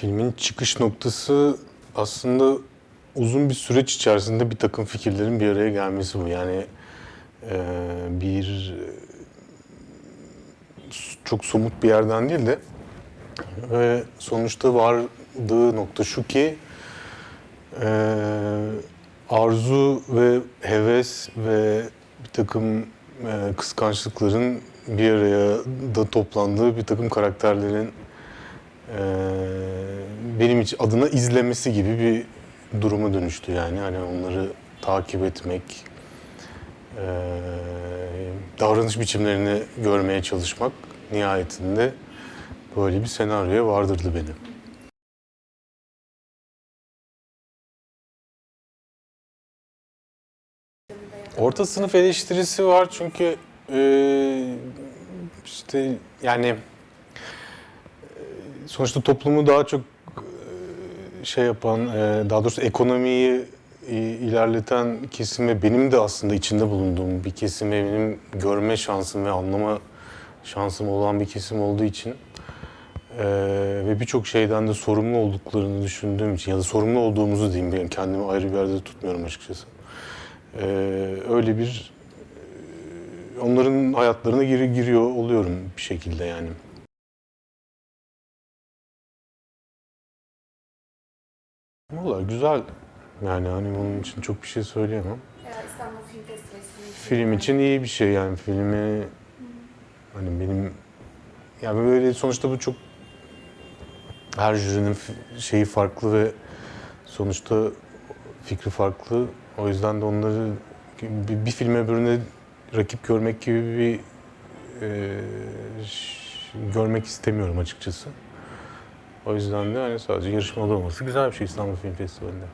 Filmin çıkış noktası aslında uzun bir süreç içerisinde bir takım fikirlerin bir araya gelmesi bu. Yani e, bir çok somut bir yerden değil de ve sonuçta vardığı nokta şu ki e, arzu ve heves ve bir takım e, kıskançlıkların bir araya da toplandığı bir takım karakterlerin e, benim için adına izlemesi gibi bir duruma dönüştü yani hani onları takip etmek e, davranış biçimlerini görmeye çalışmak nihayetinde böyle bir senaryoya vardırdı beni. Orta sınıf eleştirisi var çünkü e, işte yani sonuçta toplumu daha çok şey yapan, e, daha doğrusu ekonomiyi e, ilerleten kesim ve benim de aslında içinde bulunduğum bir kesim ve benim görme şansım ve anlama şansım olan bir kesim olduğu için e, ve birçok şeyden de sorumlu olduklarını düşündüğüm için ya da sorumlu olduğumuzu diyeyim ben kendimi ayrı bir yerde tutmuyorum açıkçası. Ee, öyle bir e, onların hayatlarına giri giriyor oluyorum bir şekilde yani. Valla güzel. Yani hani onun için çok bir şey söyleyemem. Ya İstanbul Film Festivali'nin Film için iyi bir şey yani filmi hani benim yani böyle sonuçta bu çok her jürinin şeyi farklı ve sonuçta fikri farklı. O yüzden de onları bir, bir film öbürüne rakip görmek gibi bir e, ş- görmek istemiyorum açıkçası. O yüzden de hani sadece yarışmalı olması güzel bir şey İstanbul Film Festivali'nde.